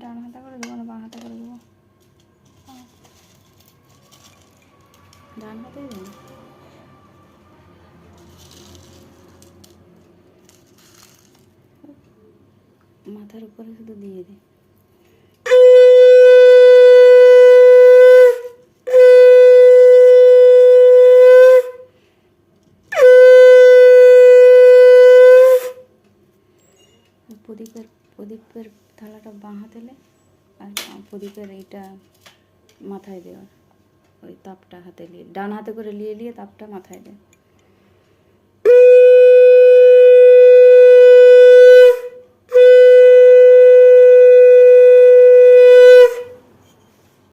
ডান হাতা করে দেবো না বাঁ হাতা করে দেবো? ডান হাতে মাথার উপরে শুধু দিয়ে দিই প্রদীপের প্রদীপের থালাটা বাঁ হাতে লে আর প্রদীপের এইটা মাথায় দেওয়ার ওই তাপটা হাতে নিয়ে। ডান হাতে করে নিয়ে নিয়ে তাপটা মাথায় দেয়